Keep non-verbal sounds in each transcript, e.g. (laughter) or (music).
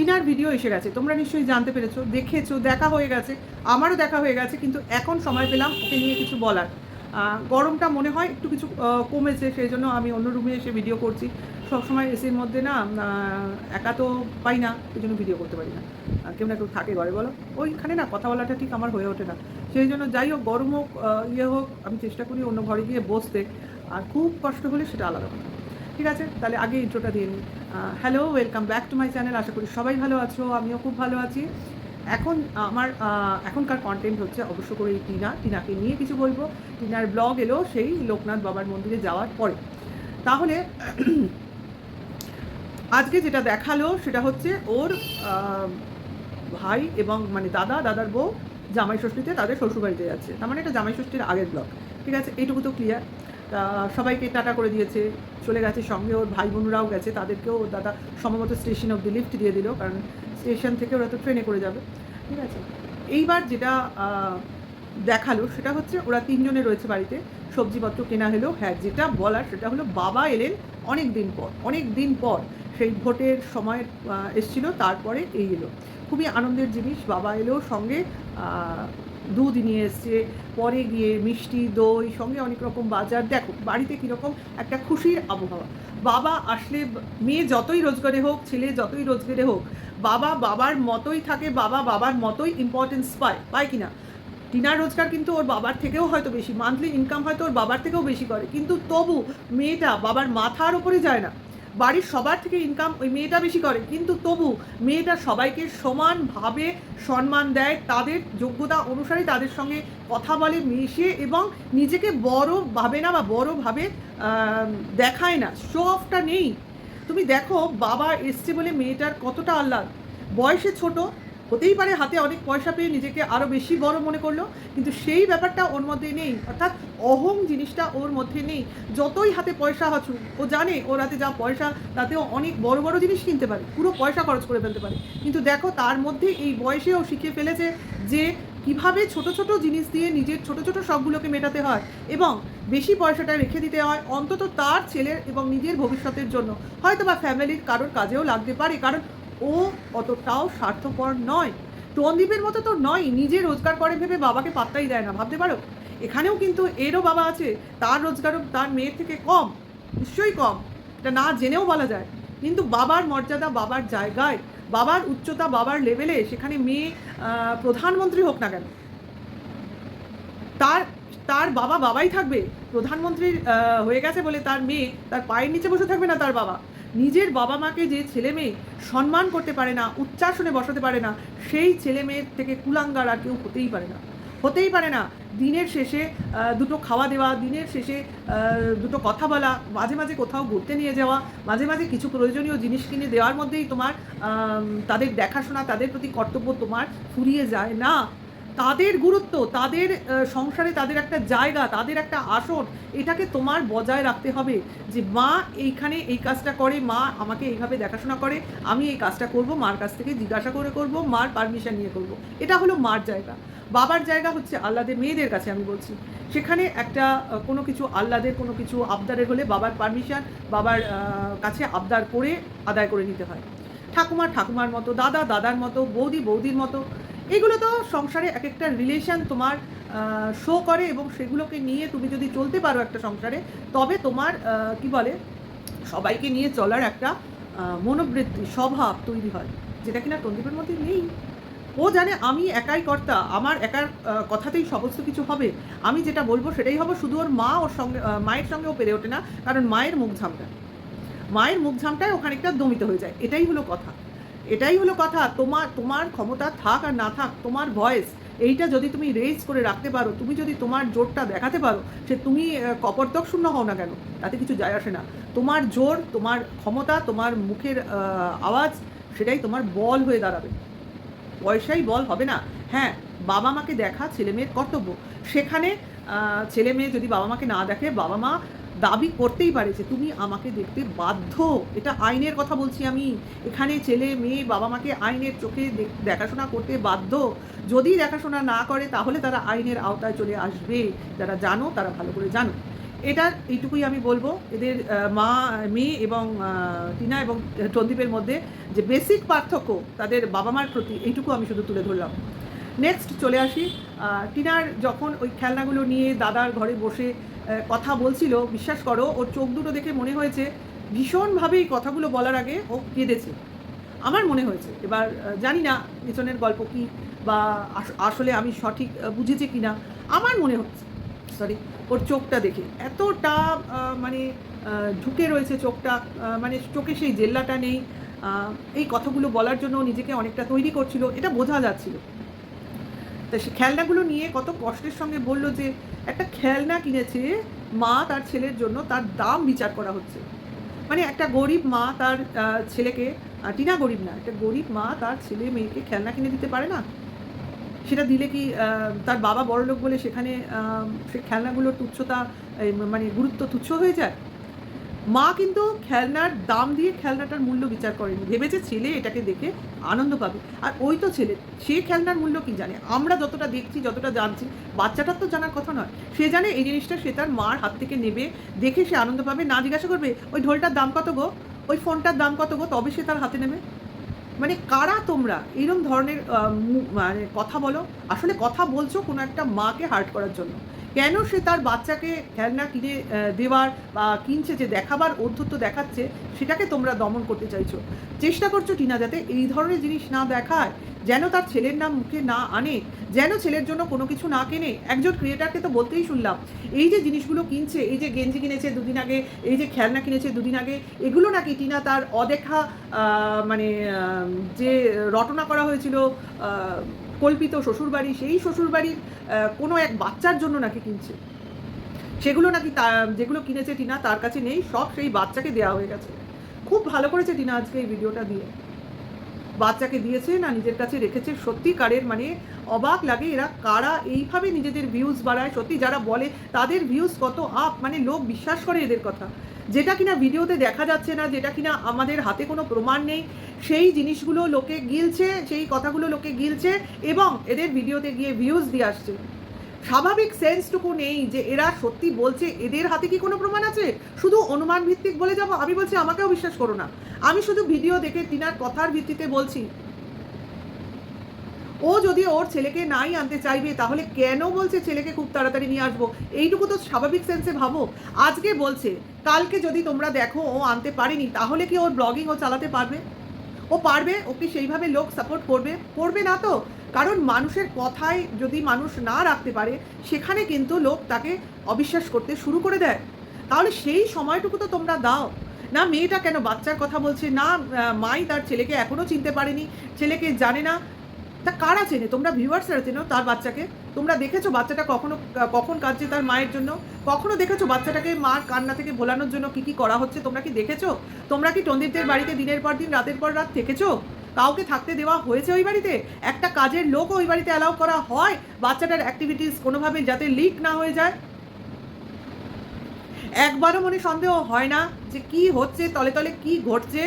টিনার ভিডিও এসে গেছে। তোমরা নিশ্চয়ই জানতে পেরেছ, দেখেছ, দেখা হয়ে গেছে, আমারও দেখা হয়ে গেছে, কিন্তু এখন সময় পেলাম ওকে নিয়ে কিছু বলার। গরমটা মনে হয় একটু কিছু কমেছে, সেই জন্য আমি অন্য রুমে এসে ভিডিও করছি। সবসময় এসির মধ্যে না একা তো পাই না, এই জন্য ভিডিও করতে পারি না। কেউ না কেউ থাকে ঘরে, বলো? ওইখানে না, কথা বলাটা ঠিক আমার হয়ে ওঠে না। সেই জন্য যাই হোক, গরম হোক ইয়ে হোক, আমি চেষ্টা করি অন্য ঘরে গিয়ে বসতে। আর খুব কষ্ট হলে সেটা আলাদা কথা। ঠিক আছে? তাহলে আগে ইন্ট্রোটা দিয়ে নিই। Hello welcome back to my channel আশা করি সবাই ভালো আছো, আমিও খুব ভালো আছি। এখন আমার এখনকার কন্টেন্ট হচ্ছে অবশ্য করে এই টিনা। টিনাকে নিয়ে কিছু বলব। টিনার ব্লগ এলো সেই লোকনাথ বাবার মন্দিরে যাওয়ার পরে। তাহলে (clears throat) আজকে যেটা দেখাল সেটা হচ্ছে ওর ভাই এবং মানে দাদা, দাদার বউ জামাই ষষ্ঠীতে তাদের শ্বশুরবাড়িতে যাচ্ছে। তার মানে এটা জামাই ষষ্ঠীর আগের ব্লগ ঠিক আছে? এইটুকু তো ক্লিয়ার তা সবাইকে টাটা করে দিয়েছে। চলে গেছে সঙ্গে ওর ভাই বোনরাও গেছে, তাদেরকেও ওর দাদা সম্ভবত স্টেশন অব্দি লিফট দিয়ে দিল, কারণ স্টেশন থেকে ওরা তো ট্রেনে করে যাবে। ঠিক আছে? এইবার যেটা দেখাল সেটা হচ্ছে ওরা তিনজনে রয়েছে বাড়িতে, সবজিপত্র কেনা হলো। হ্যাঁ যেটা বলার সেটা হলো বাবা এলেন অনেক দিন পর অনেক দিন পর সেই ভোটের সময় এসছিল, তারপরে এই এলো। খুবই আনন্দের জিনিস, বাবা এলো সঙ্গে দুধ নিয়ে এসছে, পরে গিয়ে মিষ্টি, দই, সঙ্গে অনেক রকম বাজার। দেখো, বাড়িতে কীরকম একটা খুশির আবহাওয়া। বাবা আসলে মেয়ে যতই রোজগারে হোক, ছেলে যতই রোজগারে হোক, বাবা বাবার মতোই থাকে, বাবা বাবার মতোই ইম্পর্টেন্স পায়। পায় কিনা টিনার রোজগার কিন্তু ওর বাবার থেকেও হয়তো বেশি মান্থলি ইনকাম হয়তো ওর বাবার থেকেও বেশি করে। কিন্তু তবু মেয়েটা বাবার মাথার ওপরে যায় না। বাড়ির সবার থেকে ইনকাম ওই মেয়েটা বেশি করে। কিন্তু তবু মেয়েটা সবাইকে সমানভাবে সম্মান দেয়, তাদের যোগ্যতা অনুসারে তাদের সঙ্গে কথা বলে, মিশে এবং নিজেকে বড় ভাবে না বা বড়ভাবে দেখায় না। শো অফটা নেই। তুমি দেখো, বাবা এসছে বলে মেয়েটার কতটা আহ্লাদ। বয়সে ছোট হতেই পারে হাতে অনেক পয়সা পেয়ে নিজেকে আরও বেশি বড় মনে করল, কিন্তু সেই ব্যাপারটা ওর মধ্যে নেই। অর্থাৎ অহং জিনিসটা ওর মধ্যে নেই। যতই হাতে পয়সা হচু, ও জানে ওর হাতে যা পয়সা, তাতেও অনেক বড় বড় জিনিস কিনতে পারে। পুরো পয়সা খরচ করে ফেলতে পারে। কিন্তু দেখো তার মধ্যে এই বয়সেও শিখে ফেলেছে যে কীভাবে ছোট ছোট জিনিস দিয়ে নিজের ছোট ছোট শখগুলোকে মেটাতে হয় এবং বেশি পয়সাটা রেখে দিতে হয় অন্তত তার ছেলের এবং নিজের ভবিষ্যতের জন্য। হয়তো বা ফ্যামিলির কারোর কাজেও লাগতে পারে, কারণ ও অতটাও স্বার্থপর নয়। টনদীপের মতো তো নয় নিজে রোজগার করে ভেবে বাবাকে পাত্তাই দেয় না ভাবতে পারো? এখানেও কিন্তু এরও বাবা আছে তার রোজগারও তার মেয়ের থেকে কম নিশ্চয়ই কম এটা না জেনেও বলা যায়। কিন্তু বাবার মর্যাদা বাবার জায়গায় বাবার উচ্চতা বাবার লেভেলে সেখানে মেয়ে প্রধানমন্ত্রী হোক না কেন তার তার বাবা বাবাই থাকবে প্রধানমন্ত্রীর আহ, হয়ে গেছে বলে তার মেয়ে তার পায়ের নিচে বসে থাকবে না তার বাবা। নিজের বাবা মাকে যে ছেলে মেয়ে সম্মান করতে পারে না, উচ্চাসনে বসাতে পারে না, সেই ছেলে মেয়ের থেকে কুলাঙ্গার আর কেউ হতেই পারে না। হতেই পারে না। দিনের শেষে দুটো খাওয়া দেওয়া, দিনের শেষে দুটো কথা বলা, মাঝে মাঝে কোথাও ঘুরতে নিয়ে যাওয়া, মাঝে মাঝে কিছু প্রয়োজনীয় জিনিস কিনে দেওয়ার মধ্যেই তোমার তাদের দেখাশোনা, তাদের প্রতি কর্তব্য তোমার ফুরিয়ে যায়। না তাদের গুরুত্ব, তাদের সংসারে তাদের একটা জায়গা, তাদের একটা আসন, এটাকে তোমার বজায় রাখতে হবে যে মা এইখানে এই কাজটা করে, মা আমাকে এইভাবে দেখাশোনা করে, আমি এই কাজটা করব, মার কাছ থেকে জিজ্ঞাসা করে করব, মার পারমিশন নিয়ে করব। এটা হলো মার জায়গা। বাবার জায়গা হচ্ছে আল্লাদের মেয়েদের কাছে আমি বলছি। সেখানে একটা কোনো কিছু আল্লাদের কোনো কিছু আবদারের হলে বাবার পারমিশন বাবার কাছে আবদার করে আদায় করে নিতে হয়। ঠাকুমা ঠাকুমার মতো, দাদা দাদার মতো, বৌদি বৌদির মতো এগুলো তো সংসারে এক একটা রিলেশন তোমার শো করে এবং সেগুলোকে নিয়ে তুমি যদি চলতে পারো একটা সংসারে, তবে তোমার কি বলে, সবাইকে নিয়ে চলার একটা মনোবৃত্তি, স্বভাব তৈরি হয়, যেটা কিনা তন্দীপের মধ্যে নেই। ও জানে আমি একাই কর্তা, আমার একার কথাতেই সমস্ত কিছু হবে। আমি যেটা বলব সেটাই হবে, শুধু ওর মা ওর সঙ্গে মায়ের সঙ্গে ও পেরে ওঠে না, কারণ মায়ের মুখ ঝামটা। মায়ের মুখ ঝামটায় ও খানিকটা দমিত হয়ে যায়, এটাই হলো কথা। এটাই হলো কথা তোমার তোমার ক্ষমতা থাক আর না থাক তোমার ভয়েস এইটা যদি তুমি রেজ করে রাখতে পারো তুমি যদি তোমার জোরটা দেখাতে পারো সে তুমি আহ, কপর্দক শূন্য হও না কেন? তাতে কিছু যায় আসে না। তোমার জোর তোমার ক্ষমতা তোমার মুখের আওয়াজ সেটাই তোমার বল হয়ে দাঁড়াবে। পয়সাই বল হবে না। হ্যাঁ বাবা মাকে দেখা ছেলে মেয়ের কর্তব্য। সেখানে ছেলে মেয়ে যদি বাবা মাকে না দেখে বাবা মা দাবি করতেই পারে যে তুমি আমাকে দেখতে বাধ্য। এটা আইনের কথা বলছি আমি। এখানে ছেলে, মেয়ে, বাবা মাকে আইনের চোখে দেখাশোনা করতে বাধ্য। যদি দেখাশোনা না করে, তাহলে তারা আইনের আওতায় চলে আসবে। যারা জানো, তারা ভালো করে জানো। এটা এইটুকুই আমি বলব। এদের মা, মেয়ে এবং টিনা এবং সন্দীপের মধ্যে যে বেসিক পার্থক্য তাদের বাবা মার প্রতি, এইটুকু আমি শুধু তুলে ধরলাম। নেক্সট চলে আসি। টিনার যখন ওই খেলনাগুলো নিয়ে দাদার ঘরে বসে কথা বলছিল, বিশ্বাস করো, ওর চোখ দুটো দেখে মনে হয়েছে ভীষণভাবে এই কথাগুলো বলার আগে ও কেঁদেছে। আমার মনে হয়েছে। এবার জানি না পেছনের গল্প কি বা আসলে আমি সঠিক বুঝেছি কি না আমার মনে হচ্ছে সরি ওর চোখটা দেখে। এতটা মানে ঢুকে রয়েছে চোখটা মানে চোখে সেই জেল্লাটা নেই। এই কথাগুলো বলার জন্য নিজেকে অনেকটা তৈরি করছিল। এটা বোঝা যাচ্ছিল। তা সে খেলনাগুলো নিয়ে কত কষ্টের সঙ্গে বলল যে একটা খেলনা কিনেছে, মা তার ছেলের জন্য, তার দাম বিচার করা হচ্ছে। মানে একটা গরিব মা তার ছেলেকে টিনা গরিব না, একটা গরিব মা তার ছেলে মেয়েকে খেলনা কিনে দিতে পারে না? সেটা দিলে কি তার বাবা বড়লোক বলে সেখানে সে খেলনাগুলোর তুচ্ছতা মানে গুরুত্ব তুচ্ছ হয়ে যায়? মা কিন্তু খেলনার দাম দিয়ে খেলনাটার মূল্য বিচার করেনি। ভেবেছে ছেলে এটাকে দেখে আনন্দ পাবে। আর ওই তো ছেলে, সে খেলনার মূল্য কি জানে? আমরা যতটা দেখছি, যতটা জানছি, বাচ্চাটার তো জানার কথা নয়। সে জানে এই জিনিসটা সে তার মার হাত থেকে নেবে, দেখে সে আনন্দ পাবে। না জিজ্ঞাসা করবে, ওই ঢোলটার দাম কত গো? ওই ফোনটার দাম কত গো? তবে সে তার হাতে নেবে। মানে কারা তোমরা? এরকম ধরনের মানে কথা বলো। আসলে কথা বলছো কোনো একটা মাকে হার্ট করার জন্য। কেন সে তার বাচ্চাকে খেলনা কিনে দেওয়ার বা কিনছে, যে দেখাবার অধ্যত্ব দেখাচ্ছে, সেটাকে তোমরা দমন করতে চাইছো। চেষ্টা করছ টিনা যাতে এই ধরনের জিনিস না দেখায়, যেন তার ছেলের নাম মুখে না আনে, যেন ছেলের জন্য কোনো কিছু না কেনে। একজন ক্রিয়েটারকে তো বলতেই শুনলাম, এই যে জিনিসগুলো কিনছে, এই যে গেঞ্জি কিনেছে দুদিন আগে, এই যে খেলনা কিনেছে দুদিন আগে, এগুলো নাকি টিনা তার অদেখা মানে যে রটনা করা হয়েছিল কল্পিত শ্বশুরবাড়ি, সেই শ্বশুরবাড়ির কোনো এক বাচ্চার জন্য নাকি কিনছে। সেগুলো নাকি যেগুলো কিনেছে টিনা, তার কাছে নেই, সব সেই বাচ্চাকে দেওয়া হয়ে গেছে। খুব ভালো করেছে টিনা আজকে এই ভিডিওটা দিয়ে। বাচ্চাকে দিয়েছে না নিজের কাছে রেখেছে, সত্যিকারের মানে অবাক লাগে এরা কারা এইভাবে নিজেদের ভিউজ বাড়ায়। সত্যি যারা বলে, তাদের ভিউজ কত আপ মানে লোক বিশ্বাস করে এদের কথা। যেটা কিনা ভিডিওতে দেখা যাচ্ছে না, যেটা কিনা আমাদের হাতে কোনো প্রমাণ নেই, সেই জিনিসগুলো লোকে গিলছে, সেই কথাগুলো লোকে গিলছে এবং এদের ভিডিওতে গিয়ে ভিউজ দিয়ে আসছে। স্বাভাবিক সেন্সটুকু নেই যে এরা সত্যি বলছে, এদের হাতে কি কোনো প্রমাণ আছে? শুধু অনুমান ভিত্তিক বলে যাব, আমি বলছি আমাকেও বিশ্বাস করো না। আমি শুধু ভিডিও দেখে তিনার কথার ভিত্তিতে বলছি ও যদি ওর ছেলেকে নাই আনতে চাইবে, তাহলে কেন বলছে ছেলেকে খুব তাড়াতাড়ি নিয়ে আসব? এইটুকু তো স্বাভাবিক সেন্সে ভাবো। আজকে বলছে, কালকে যদি তোমরা দেখো ও আনতে পারেনি, তাহলে কি ওর ব্লগিং ও চালাতে পারবে? ও পারবে? ওকে সেইভাবে লোক সাপোর্ট করবে? করবে না তো। কারণ মানুষের কথায় যদি মানুষ না রাখতে পারে, সেখানে কিন্তু লোক তাকে অবিশ্বাস করতে শুরু করে দেয়। তাহলে সেই সময়টুকু তো তোমরা দাও। না, মেয়েটা কেন বাচ্চার কথা বলছে? না মাই তার ছেলেকে এখনও চিনতে পারেনি। ছেলেকে জানে না। তা কারা চেনে তোমরা ভিউয়ার্সরা চেনো তার বাচ্চাকে? তোমরা দেখেছ বাচ্চাটা কখনো, কখন কাঁদছে তার মায়ের জন্য? কখনো দেখেছ বাচ্চাটাকে মার কান্না থেকে ভোলানোর জন্য কি কি করা হচ্ছে? তোমরা কি দেখেছ? তোমরা কি টন্দিতদের বাড়িতে দিনের পর দিন, রাতের পর রাত থেকেছো? কাউকে থাকতে দেওয়া হয়েছে ওই বাড়িতে? একটা কাজের লোক ওই বাড়িতে অ্যালাউ করা হয়? বাচ্চাটার অ্যাক্টিভিটিস কোনোভাবে যাতে লিক না হয়ে যায়? একবারও মনে সন্দেহ হয় না যে কি হচ্ছে, তলে তলে কি ঘটছে?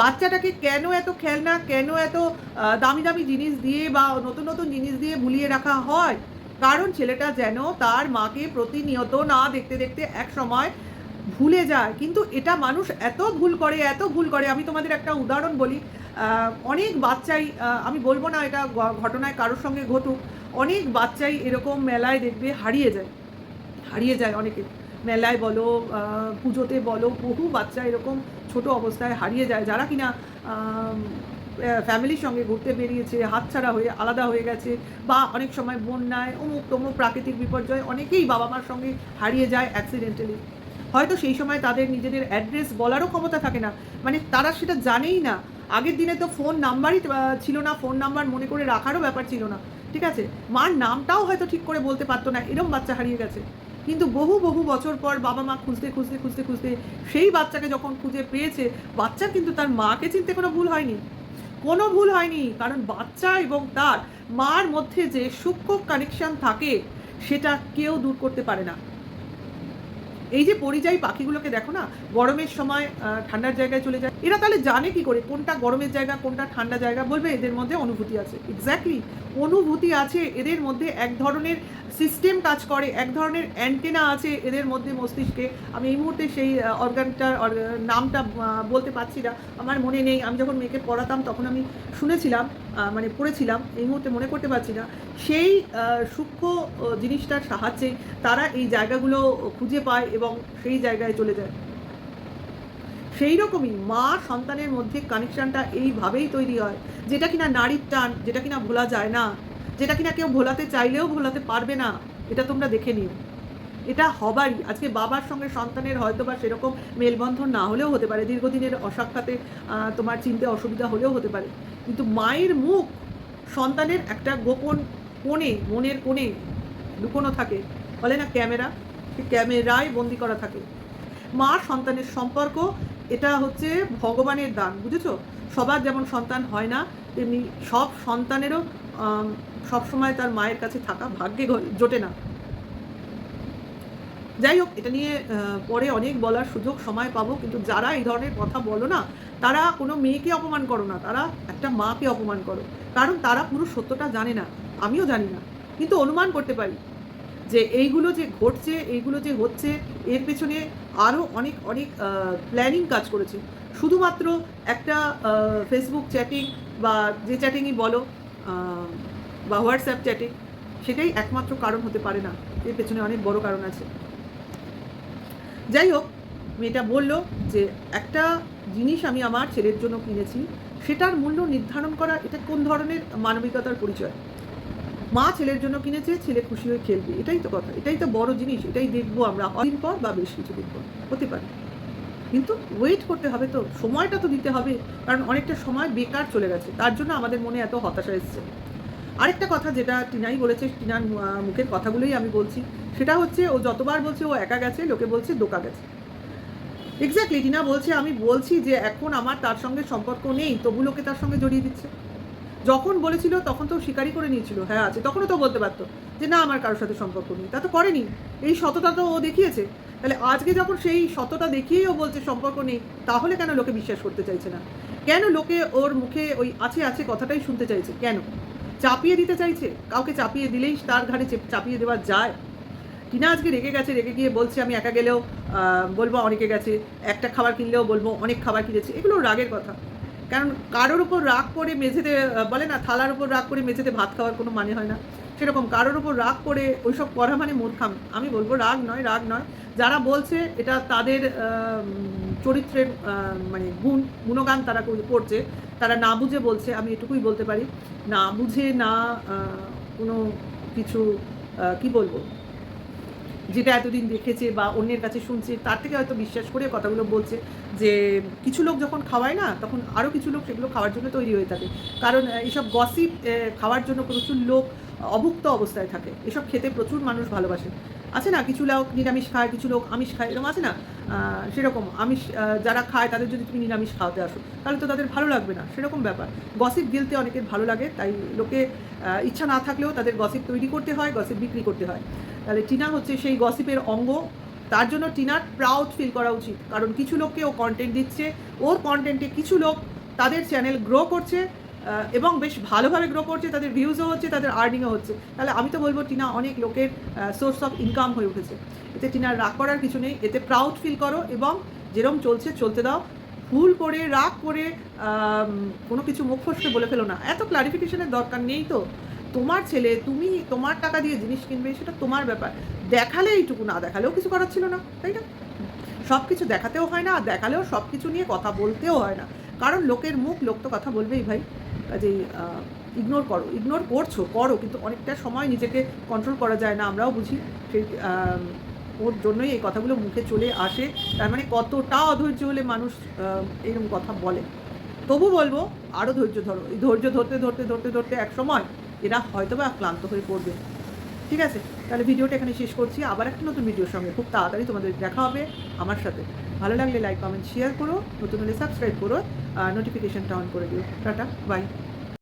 বাচ্চাটাকে কেন এত খেলনা, কেন এত দামি দামি জিনিস দিয়ে বা নতুন নতুন জিনিস দিয়ে ভুলিয়ে রাখা হয়? কারণ ছেলেটা যেন তার মাকে প্রতিনিয়ত না দেখতে দেখতে এক সময় ভুলে যায়। কিন্তু এটা মানুষ এত ভুল করে, এত ভুল করে। আমি তোমাদের একটা উদাহরণ বলি। অনেক বাচ্চাই আমি বলব না এটা ঘটনায় কারোর সঙ্গে ঘটুক। অনেক বাচ্চাই এরকম মেলায় দেখবে হারিয়ে যায়। হারিয়ে যায় অনেকে। মেলায় বলো পুজোতে বলো, বহু বাচ্চা এরকম ছোট অবস্থায় হারিয়ে যায়, যারা কিনা ফ্যামিলির সঙ্গে ঘুরতে বেরিয়েছে, হাতছাড়া হয়ে, আলাদা হয়ে গেছে, বা অনেক সময় বন্যায়, অমুক তমুক প্রাকৃতিক বিপর্যয়, অনেকেই বাবা মার সঙ্গে হারিয়ে যায় অ্যাক্সিডেন্টালি হয়তো সেই সময় তাদের নিজেদের অ্যাড্রেস বলারও ক্ষমতা থাকে না। মানে তারা সেটা জানেই না। আগের দিনে তো ফোন নাম্বারই ছিল না ফোন নাম্বার মনে করে রাখারও ব্যাপার ছিল না। ঠিক আছে? মার নামটাও হয়তো ঠিক করে বলতে পারতো না, এরম বাচ্চা হারিয়ে গেছে। কিন্তু বহু বহু বছর পর বাবা মা খুঁজতে খুঁজতে খুঁজতে খুঁজতে সেই বাচ্চাকে যখন খুঁজে পেয়েছে বাচ্চার কিন্তু তার মাকে চিনতে কোনো ভুল হয়নি। কোনো ভুল হয়নি, কারণ বাচ্চা এবং তার মার মধ্যে যে সূক্ষ্ম কানেকশন থাকে, সেটা কেউ দূর করতে পারে না। এই যে পরিযায়ী পাখিগুলোকে দেখো না, গরমের সময় ঠান্ডার জায়গায় চলে যায়। এরা তাহলে জানে কি করে? কোনটা গরমের জায়গা, কোনটা ঠান্ডা জায়গা? বলবে এদের মধ্যে অনুভূতি আছে। এক্স্যাক্টলি অনুভূতি আছে এদের মধ্যে এক ধরনের সিস্টেম কাজ করে, এক ধরনের অ্যান্টেনা আছে এদের মধ্যে মস্তিষ্কে। আমি এই মুহূর্তে সেই অর্গানটার নামটা বলতে পারছি না। আমার মনে নেই। আমি যখন মেয়েকে পড়াতাম তখন আমি শুনেছিলাম মানে পড়েছিলাম। এই মুহূর্তে মনে করতে পারছি না। সেই সূক্ষ্ম জিনিসটার সাহায্যে তারা এই জায়গাগুলো খুঁজে পায় এবং সেই জায়গায় চলে যায়। সেই রকমই মা সন্তানের মধ্যে কানেকশনটা এইভাবেই তৈরি হয়। যেটা কিনা নারীর টান, যেটা কিনা ভোলা যায় না। যেটা কিনা কেউ ভোলাতে চাইলেও ভোলাতে পারবে না, এটা তোমরা দেখে নিও। এটা হবারই, আজকে বাবার সঙ্গে সন্তানের হয়তো বা সেরকম মেলবন্ধন না হলেও হতে পারে, দীর্ঘদিনের অসাক্ষাতে তোমার চিনতে অসুবিধা হলেও হতে পারে। কিন্তু মায়ের মুখ সন্তানের একটা গোপন কোণে, মনের কোণে লুকোনো থাকে। বলে না ক্যামেরা? ক্যামেরায় বন্দি করা থাকে। মা সন্তানের সম্পর্ক, এটা হচ্ছে ভগবানের দান, বুঝেছ? সবার যেমন সন্তান হয় না, তেমনি সব সন্তানেরও সবসময় তার মায়ের কাছে থাকা ভাগ্যে জোটে না। যাই হোক, এটা নিয়ে পরে অনেক বলার সুযোগ সময় পাবো, কিন্তু যারা এই ধরনের কথা বলো না, তারা কোনো মেয়েকে অপমান করো না, তারা একটা মাকে অপমান করো। কারণ তারা পুরো সত্যটা জানে না, আমিও জানি না। কিন্তু অনুমান করতে পারি যে এইগুলো যে ঘটছে, এইগুলো যে হচ্ছে, এর পেছনে আরও অনেক অনেক প্ল্যানিং কাজ করেছে। শুধুমাত্র একটা ফেসবুক চ্যাটিং বা যে চ্যাটিংই বলো বা হোয়াটসঅ্যাপ চ্যাটিং, সেটাই একমাত্র কারণ হতে পারে না। এর পেছনে অনেক বড় কারণ আছে। যাই হোক, মেয়েটা বলল যে, একটা জিনিস আমি আমার ছেলের জন্য কিনেছি, সেটার মূল্য নির্ধারণ করা, এটা কোন ধরনের মানবিকতার পরিচয়? মা ছেলের জন্য কিনেছে, ছেলে খুশি হয়ে খেলবে। এটাই তো কথা, এটাই তো বড় জিনিস, এটাই দেখব আমরা। দিন পর বা বেশ কিছুদিন পর, হতে পারে। কিন্তু ওয়েট করতে হবে তো, সময়টা তো দিতে হবে, কারণ অনেকটা সময় বেকার চলে গেছে, তার জন্য আমাদের মনে এত হতাশা এসছে। আরেকটা কথা যেটা টিনাই বলেছে, টিনার মুখের কথাগুলোই আমি বলছি, সেটা হচ্ছে ও যতবার বলছে ও একা গেছে, লোকে বলছে দোকা গেছে। এক্স্যাক্টলি টিনা বলছে, আমি বলছি যে এখন আমার তার সঙ্গে সম্পর্ক নেই, তবু লোকে তার সঙ্গে জড়িয়ে দিচ্ছে। যখন বলেছিল তখন তো স্বীকারই করে নিয়েছিল হ্যাঁ আছে, তখনও তো বলতে পারতো যে না, আমার কারোর সাথে সম্পর্ক নেই, তা তো করেনি। এই সততা তো ও দেখিয়েছে। তাহলে আজকে যখন সেই সততা দেখিয়েই ও বলছে সম্পর্ক নেই, তাহলে কেন লোকে বিশ্বাস করতে চাইছে না? কেন লোকে ওর মুখে ওই আছে আছে কথাটাই শুনতে চাইছে? কেন? চাপিয়ে দিতে চাইছে? কাউকে চাপিয়ে দিলেই তার ঘাড়ে চেপ- চাপিয়ে দেওয়া যায়? টিনা আজকে রেগে গেছে, রেগে গিয়ে বলছে, আমি একা গেলেও বলব অনেকে গেছে, একটা খাবার কিনলেও বলব, অনেক খাবার কিনেছে। এগুলো রাগের কথা। কারণ কারোর উপর রাগ করে মেঝেতে বলে না, থালার উপর রাগ করে মেঝেতে ভাত খাওয়ার কোনো মানে হয় না। সেরকম কারোর উপর রাগ করে ওইসব করা মানে মূর্খাম। আমি বলব রাগ নয় রাগ নয়। যারা বলছে এটা তাদের চরিত্রের মানে গুণ, গুণগান তারা করছে, তারা না বুঝে বলছে, আমি এটুকুই বলতে পারি। না বুঝে না কোনো কিছু কি বলব? যেটা এতদিন দেখেছে বা অন্যের কাছে শুনছে, তার থেকে হয়তো বিশ্বাস করে কথাগুলো বলছে যে, কিছু লোক যখন খাওয়ায় না, তখন আরও কিছু লোক সেগুলো খাওয়ার জন্য তৈরি হয়ে থাকে। কারণ এইসব গসিপ খাওয়ার জন্য প্রচুর লোক অভুক্ত অবস্থায় থাকে। এসব খেতে প্রচুর মানুষ ভালোবাসে। আছে না কিছু লোক নিরামিষ খায়, কিছু লোক আমিষ খায়, এরকম আছে না? সেরকম আমিষ যারা খায় তাদের যদি তুমি নিরামিষ খাওয়াতে আসো, তাহলে তো তাদের ভালো লাগবে না, সেরকম ব্যাপার। গসিপ গিলতে অনেকের ভালো লাগে, তাই লোকে ইচ্ছা না থাকলেও তাদের গসিপ তৈরি করতে হয় গসিপ বিক্রি করতে হয়। তাহলে টিনা হচ্ছে সেই গসিপের অঙ্গ, তার জন্য টিনার প্রাউড ফিল করা উচিত। কারণ কিছু লোককে ও কন্টেন্ট দিচ্ছে, ওর কন্টেন্টে কিছু লোক তাদের চ্যানেল গ্রো করছে এবং বেশ ভালোভাবে গ্রো করছে, তাদের ভিউজও হচ্ছে, তাদের আর্নিংও হচ্ছে। তাহলে আমি তো বলব, টিনা অনেক লোকের সোর্স অফ ইনকাম হয়ে উঠেছে। এতে টিনার রাগ করার কিছু নেই। এতে প্রাউড ফিল করো এবং যেরম চলছে, চলতে দাও। ভুল করে, রাগ করে কোনো কিছু মুখ ফসকে বলে ফেলো না। এত ক্লারিফিকেশনের দরকার নেই তো। তোমার ছেলে, তুমি তোমার টাকা দিয়ে জিনিস কিনবে, সেটা তোমার ব্যাপার। দেখালে এইটুকু না দেখালেও কিছু করার ছিল না, তাই না? সব কিছু দেখাতেও হয় না আর দেখালেও সব কিছু নিয়ে কথা বলতেও হয় না। কারণ লোকের মুখ লোক তো কথা বলবেই ভাই। কাজেই ইগনোর করো ইগনোর করছ, করো, কিন্তু অনেকটা সময় নিজেকে কন্ট্রোল করা যায় না, আমরাও বুঝি। সেই ওর জন্যই এই কথাগুলো মুখে চলে আসে। তার মানে কতটা অধৈর্য হলে মানুষ এরকম কথা বলে। তবু বলব আরও ধৈর্য ধরো। এই ধৈর্য ধরতে ধরতে ধরতে ধরতে এক সময় এরা হয়তো বা ক্লান্ত হয়ে পড়বে। ঠিক আছে? তাহলে ভিডিওটা এখানে শেষ করছি। আবার একটা নতুন ভিডিওর সঙ্গে খুব তাড়াতাড়ি তোমাদের দেখা হবে আমার সাথে। ভালো লাগলে লাইক কমেন্ট শেয়ার করো। নতুন হলে সাবস্ক্রাইব করো আর নোটিফিকেশনটা অন করে দিও। Tata bye